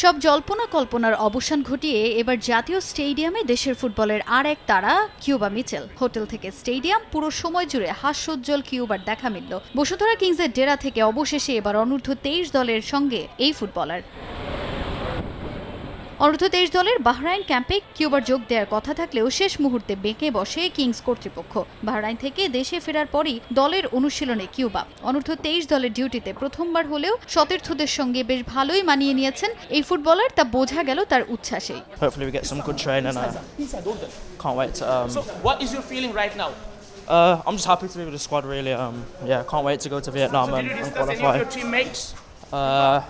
সব জল্পনা কল্পনার অবসান ঘটিয়ে এবার জাতীয় স্টেডিয়ামে দেশের ফুটবলের আর এক তারা, কিউবা মিচেল। হোটেল থেকে স্টেডিয়াম পুরো সময় জুড়ে হাস্যোজ্জ্বল কিউবার দেখা মিলল। বসুধরা কিংসের ডেরা থেকে অবশেষে এবার অনূর্ধ্ব তেইশ দলের সঙ্গে এই ফুটবলার। অনর্থ দেশ দলের বাহরাইন ক্যাম্পে কিউবার যোগ দেওয়ার কথা থাকলেও শেষ মুহূর্তে বেঁকে বসে কিংস কর্তৃপক্ষ বাহরাইন থেকে দেশে ফেরার পরই দলের অনুশীলনে কিউবা অনর্থ তেইশ দলের ডিউটিতে প্রথমবার হলেও সতীর্থদের সঙ্গে বেশ ভালোই মানিয়ে নিয়েছেন এই ফুটবলার তা বোঝা গেল তার উচ্ছ্বাসে uh, um, uh, I'm just happy to be with the squad, really. Um, yeah, can't wait to go to Vietnam so and, and qualify. Your teammates? Uh.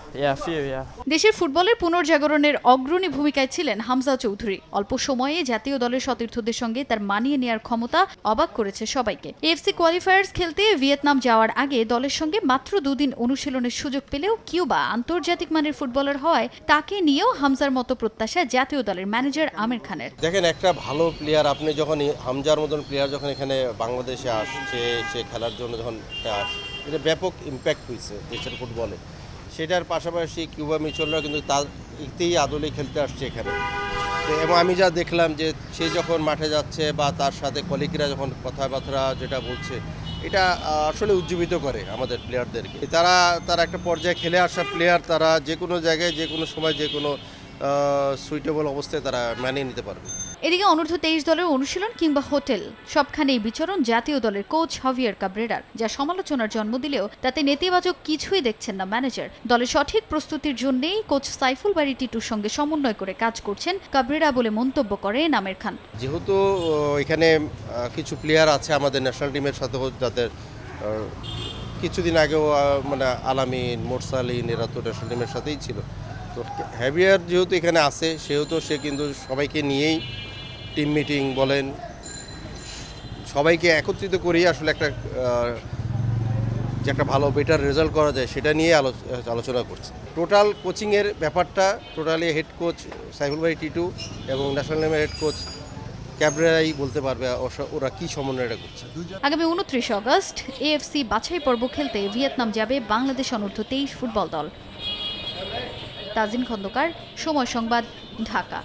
দেশের ফুটবলের পুনর্জাগরণের অগ্রণী ভূমিকায় ছিলেন হামজা চৌধুরী। অল্প সময়ে জাতীয় দলের সতীর্থদের সঙ্গে তার মানিয়ে নেওয়ার ক্ষমতা অবাক করেছে সবাইকে। এফসি কোয়ালিফায়ার্স খেলতে ভিয়েতনাম যাওয়ার আগে দলের সঙ্গে মাত্র দুদিন অনুশীলনের সুযোগ পেলেও কিউবা আন্তর্জাতিক মানের ফুটবলার হওয়ায় তাকে নিয়েও হামজার মতো প্রত্যাশা জাতীয় দলের ম্যানেজার আমির খানের। দেখেন একটা ভালো প্লেয়ার আপনি যখন হামজার মতন প্লেয়ার যখন এখানে বাংলাদেশে আসছে সে খেলার জন্য যখন এটা ব্যাপক ইম্প্যাক্ট হয়েছে দেশের ফুটবলে। সেটার পাশাপাশি কিউবা মিচলরা কিন্তু তার ইতেই আদলে খেলতে আসছে এখানে। এবং আমি যা দেখলাম যে সে যখন মাঠে যাচ্ছে বা তার সাথে কলিগরা যখন কথাবার্তা যেটা বলছে, এটা আসলে উজ্জীবিত করে আমাদের প্লেয়ারদেরকে তারা, তার একটা পর্যায়ে খেলে আসা প্লেয়ার তারা যে কোনো জায়গায় যে কোনো সময় যে কোনো সুইটেবল অবস্থায় তারা মানিয়ে নিতে পারবে। এদিকে অনূর্ধ্ব তেইশ দলের অনুশীলন কিংবা হোটেল সবখানেই বিচরণ জাতীয় দলের কোচ হাভিয়ার কাবরেরার যা সমালোচনার জন্ম দিলেও তাতে নেতিবাচক কিছুই দেখছেন না ম্যানেজার দলের সঠিক প্রস্তুতির জন্যই কোচ সাইফুল বাড়ি টিটুর সঙ্গে সমন্বয় করে কাজ করছেন কাবরেরা বলে মন্তব্য করেন আমির খান। যেহেতু এখানে কিছু প্লেয়ার আছে আমাদের ন্যাশনাল টিমের সাথেও যাদের কিছুদিন আগেও মানে আলামিন মোরসালিন এরা তো ন্যাশনাল টিমের সাথেই ছিল। তো হ্যাভিয়ার যেহেতু এখানে আছে, সেহেতু সে কিন্তু সবাইকে নিয়েই টিম মিটিং বলেন, সবাইকে একত্রিত করেই আসলে একটা যে একটা ভালো বেটার রেজাল্ট করা যায়, সেটা নিয়ে আলো- আলোচনা করছে। টোটাল কোচিংয়ের ব্যাপারটা টোটালি হেড কোচ সাইফুল ভাই টিটু এবং ন্যাশনাল টিমের হেড কোচ ক্যাবরেরাই বলতে পারবে ওরা কী সমন্বয়টা করছে। আগামী উনত্রিশ অগস্ট এএফসি বাছাই পর্ব খেলতে ভিয়েতনাম যাবে বাংলাদেশ অনূর্ধ্ব তেইশ ফুটবল দল। তাজিন খন্দকার সময় সংবাদ ঢাকা।